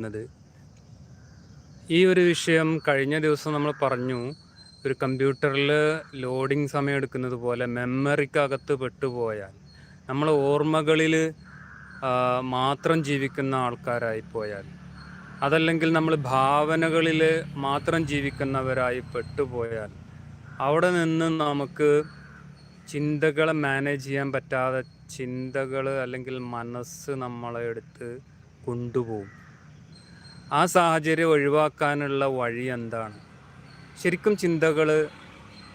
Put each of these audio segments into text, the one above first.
ത് ഈ ഒരു വിഷയം കഴിഞ്ഞ ദിവസം നമ്മൾ പറഞ്ഞു ഒരു കമ്പ്യൂട്ടറിൽ ലോഡിംഗ് സമയം എടുക്കുന്നത് പോലെ മെമ്മറിക്കകത്ത് പെട്ടുപോയാൽ നമ്മൾ ഓർമ്മകളിൽ മാത്രം ജീവിക്കുന്ന ആൾക്കാരായി പോയാൽ അതല്ലെങ്കിൽ നമ്മൾ ഭാവനകളിൽ മാത്രം ജീവിക്കുന്നവരായി പെട്ടുപോയാൽ അവിടെ നിന്ന് നമുക്ക് ചിന്തകളെ മാനേജ് ചെയ്യാൻ പറ്റാതെ ചിന്തകൾ അല്ലെങ്കിൽ മനസ്സ് നമ്മളെ എടുത്ത് കൊണ്ടുപോകും. ആ സാഹചര്യം ഒഴിവാക്കാനുള്ള വഴി എന്താണ്? ശരിക്കും ചിന്തകൾ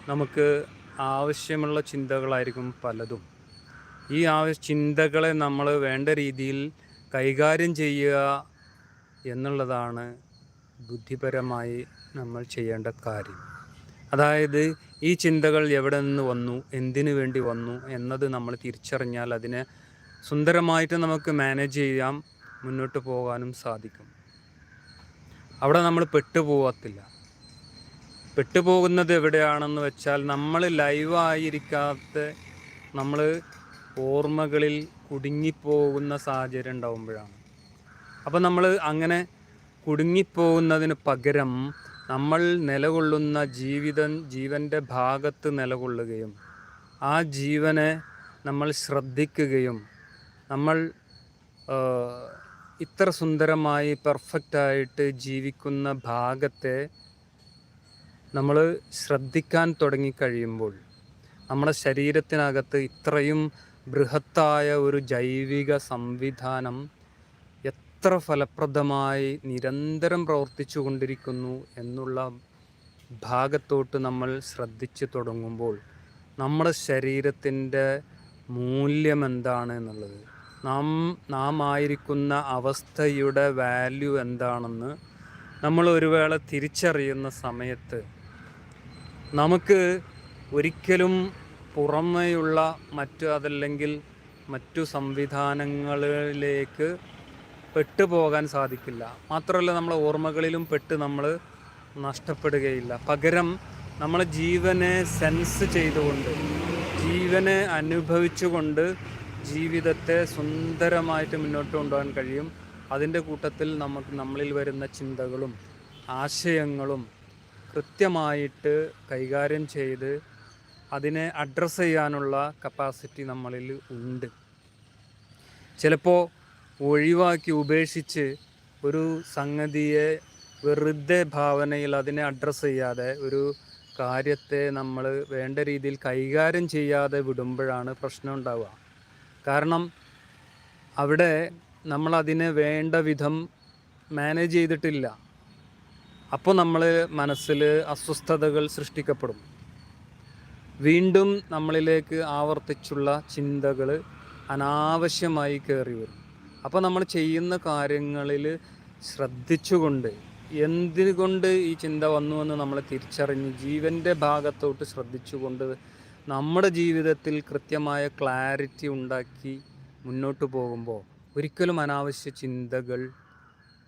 നമുക്ക് ആവശ്യമുള്ള ചിന്തകളായിരിക്കും പലതും. ഈ ആവശ്യ ചിന്തകളെ നമ്മൾ വേണ്ട രീതിയിൽ കൈകാര്യം ചെയ്യുക എന്നുള്ളതാണ് ബുദ്ധിപരമായി നമ്മൾ ചെയ്യേണ്ട കാര്യം. അതായത് ഈ ചിന്തകൾ എവിടെ നിന്ന് വന്നു എന്തിനു വേണ്ടി വന്നു എന്നത് നമ്മൾ തിരിച്ചറിഞ്ഞാൽ അതിനെ സുന്ദരമായിട്ട് നമുക്ക് മാനേജ് ചെയ്യാം മുന്നോട്ട് പോകാനും സാധിക്കും. അവിടെ നമ്മൾ പെട്ടുപോകത്തില്ല. പെട്ടുപോകുന്നത് എവിടെയാണെന്ന് വെച്ചാൽ നമ്മൾ ലൈവായിരിക്കാത്ത നമ്മൾ ഓർമ്മകളിൽ കുടുങ്ങിപ്പോകുന്ന സാഹചര്യം ഉണ്ടാകുമ്പോഴാണ് അപ്പോൾ നമ്മൾ അങ്ങനെ കുടുങ്ങിപ്പോകുന്നതിന് പകരം നമ്മൾ നിലകൊള്ളുന്ന ജീവിതം ജീവന്റെ ഭാഗത്ത് നിലകൊള്ളുകയും ആ ജീവനെ നമ്മൾ ശ്രദ്ധിക്കുകയും നമ്മൾ ഇത്ര സുന്ദരമായി പെർഫെക്റ്റായിട്ട് ജീവിക്കുന്ന ഭാഗത്തെ നമ്മൾ ശ്രദ്ധിക്കാൻ തുടങ്ങിക്കഴിയുമ്പോൾ നമ്മുടെ ശരീരത്തിനകത്ത് ഇത്രയും ബൃഹത്തായ ഒരു ജൈവിക സംവിധാനം എത്ര ഫലപ്രദമായി നിരന്തരം പ്രവർത്തിച്ചു കൊണ്ടിരിക്കുന്നു എന്നുള്ള ഭാഗത്തോട്ട് നമ്മൾ ശ്രദ്ധിച്ചു തുടങ്ങുമ്പോൾ നമ്മുടെ ശരീരത്തിന്റെ മൂല്യം എന്താണ് എന്നുള്ളത് നാം നാം ആയിരിക്കുന്ന അവസ്ഥയുടെ വാല്യൂ എന്താണെന്ന് നമ്മൾ ഒരു വേള തിരിച്ചറിയുന്ന സമയത്ത് നമുക്ക് ഒരിക്കലും പുറമെയുള്ള മറ്റു അതല്ലെങ്കിൽ മറ്റു സംവിധാനങ്ങളിലേക്ക് പെട്ടുപോകാൻ സാധിക്കില്ല. മാത്രമല്ല നമ്മളെ ഓർമ്മകളിലും പെട്ട് നമ്മൾ നഷ്ടപ്പെടുകയില്ല. പകരം നമ്മൾ ജീവനെ സെൻസ് ചെയ്തുകൊണ്ട് ജീവനെ അനുഭവിച്ചുകൊണ്ട് ജീവിതത്തെ സുന്ദരമായിട്ട് മുന്നോട്ട് കൊണ്ടുപോകാൻ കഴിയും. അതിന്റെ കൂട്ടത്തിൽ നമുക്ക് നമ്മളിൽ വരുന്ന ചിന്തകളും ആശയങ്ങളും കൃത്യമായിട്ട് കൈകാര്യം ചെയ്ത് അതിനെ അഡ്രസ്സ് ചെയ്യാനുള്ള കപ്പാസിറ്റി നമ്മളിൽ ഉണ്ട്. ചിലപ്പോൾ ഒഴിവാക്കി ഉപേക്ഷിച്ച് ഒരു സംഗതിയെ വെറുതെ ഭാവനയിൽ അതിനെ അഡ്രസ്സ് ചെയ്യാതെ ഒരു കാര്യത്തെ നമ്മൾ വേണ്ട രീതിയിൽ കൈകാര്യം ചെയ്യാതെ വിടുമ്പോഴാണ് പ്രശ്നം ഉണ്ടാവുക. കാരണം അവിടെ നമ്മൾ അതിനെ വേണ്ട വിധം മാനേജ് ചെയ്തിട്ടില്ല. അപ്പോൾ നമ്മൾ മനസ്സിൽ അസ്വസ്ഥതകൾ സൃഷ്ടിക്കപ്പെടും. വീണ്ടും നമ്മളിലേക്ക് ആവർത്തിച്ചുള്ള ചിന്തകൾ അനാവശ്യമായി കയറി വരും. അപ്പോൾ നമ്മൾ ചെയ്യുന്ന കാര്യങ്ങളിൽ ശ്രദ്ധിച്ചുകൊണ്ട് എന്തിനുകൊണ്ട് ഈ ചിന്ത വന്നു എന്ന് നമ്മൾ തിരിച്ചറിഞ്ഞ് ജീവന്റെ ഭാഗത്തോട്ട് ശ്രദ്ധിച്ചുകൊണ്ട് നമ്മുടെ ജീവിതത്തിൽ കൃത്യമായ ക്ലാരിറ്റി ഉണ്ടാക്കി മുന്നോട്ട് പോകുമ്പോൾ ഒരിക്കലും അനാവശ്യ ചിന്തകൾ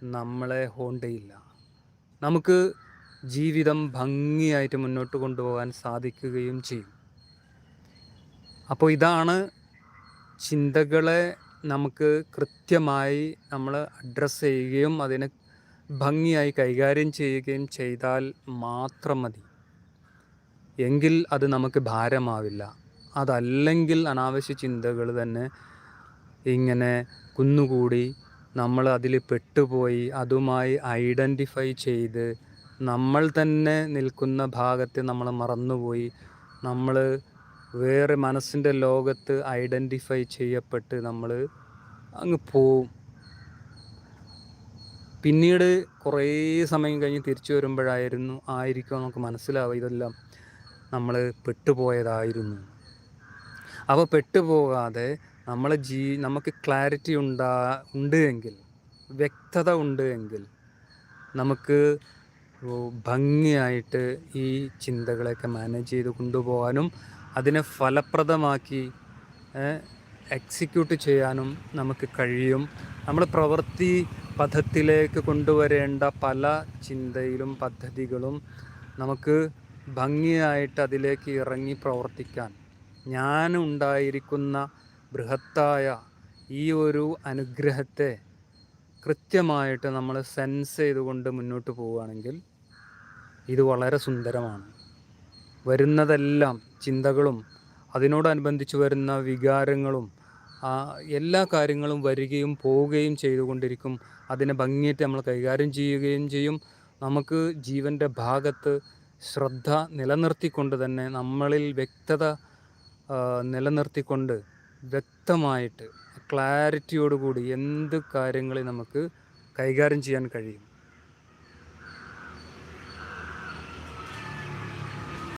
നമ്മളെ ഹോണ്ടയില്ല. നമുക്ക് ജീവിതം ഭംഗിയായിട്ട് മുന്നോട്ട് കൊണ്ടുപോകാൻ സാധിക്കുകയും ചെയ്യും. അപ്പോൾ ഇതാണ് ചിന്തകളെ നമുക്ക് കൃത്യമായി നമ്മൾ അഡ്രസ്സ് ചെയ്യുകയും അതിനെ ഭംഗിയായി കൈകാര്യം ചെയ്യുകയും ചെയ്താൽ മാത്രം മതി. എങ്കിൽ അത് നമുക്ക് ഭാരമാവില്ല. അതല്ലെങ്കിൽ അനാവശ്യ ചിന്തകൾ തന്നെ ഇങ്ങനെ കുന്നുകൂടി നമ്മൾ അതിൽ പെട്ടുപോയി അതുമായി ഐഡന്റിഫൈ ചെയ്ത് നമ്മൾ തന്നെ നിൽക്കുന്ന ഭാഗത്തെ നമ്മൾ മറന്നുപോയി. നമ്മൾ വേറെ മനസ്സിന്റെ ലോകത്ത് ഐഡന്റിഫൈ ചെയ്യപ്പെട്ട് നമ്മൾ അങ്ങ് പോവും. പിന്നീട് കുറേ സമയം കഴിഞ്ഞ് തിരിച്ചു വരുമ്പോഴായിരുന്നു ആയിരിക്കും നമുക്ക് മനസ്സിലാവുക ഇതെല്ലാം. നമ്മൾ പെട്ടുപോയതായിരുന്നു. അവ പെട്ടുപോകാതെ നമ്മൾ ജീ നമുക്ക് ക്ലാരിറ്റി ഉണ്ടാ ഉണ്ട് എങ്കിൽ വ്യക്തത ഉണ്ട് എങ്കിൽ നമുക്ക് ഭംഗിയായിട്ട് ഈ ചിന്തകളെയൊക്കെ മാനേജ് ചെയ്ത് കൊണ്ടുപോകാനും അതിനെ ഫലപ്രദമാക്കി എക്സിക്യൂട്ട് ചെയ്യാനും നമുക്ക് കഴിയും. നമ്മൾ പ്രവൃത്തി പഥത്തിലേക്ക് കൊണ്ടുവരേണ്ട പല ചിന്തയിലും പദ്ധതികളും നമുക്ക് ഭംഗിയായിട്ട് അതിലേക്ക് ഇറങ്ങി പ്രവർത്തിക്കാൻ. ഞാൻ ഉണ്ടായിരിക്കുന്ന ബൃഹത്തായ ഈ ഒരു അനുഗ്രഹത്തെ കൃത്യമായിട്ട് നമ്മൾ സെൻസ് ചെയ്തുകൊണ്ട് മുന്നോട്ട് പോവുകയാണെങ്കിൽ ഇത് വളരെ സുന്ദരമാണ്. വരുന്നതെല്ലാം ചിന്തകളും അതിനോടനുബന്ധിച്ച് വരുന്ന വികാരങ്ങളും എല്ലാ കാര്യങ്ങളും വരികയും പോവുകയും ചെയ്തുകൊണ്ടിരിക്കും. അതിനെ ഭംഗിയായിട്ട് നമ്മൾ കൈകാര്യം ചെയ്യുകയും ചെയ്യും. നമുക്ക് ജീവന്റെ ഭാഗത്ത് ശ്രദ്ധ നിലനിർത്തിക്കൊണ്ട് തന്നെ നമ്മളിൽ വ്യക്തത നിലനിർത്തിക്കൊണ്ട് വ്യക്തമായിട്ട് ക്ലാരിറ്റിയോടുകൂടി എന്ത് കാര്യങ്ങളെ നമുക്ക് കൈകാര്യം ചെയ്യാൻ കഴിയും.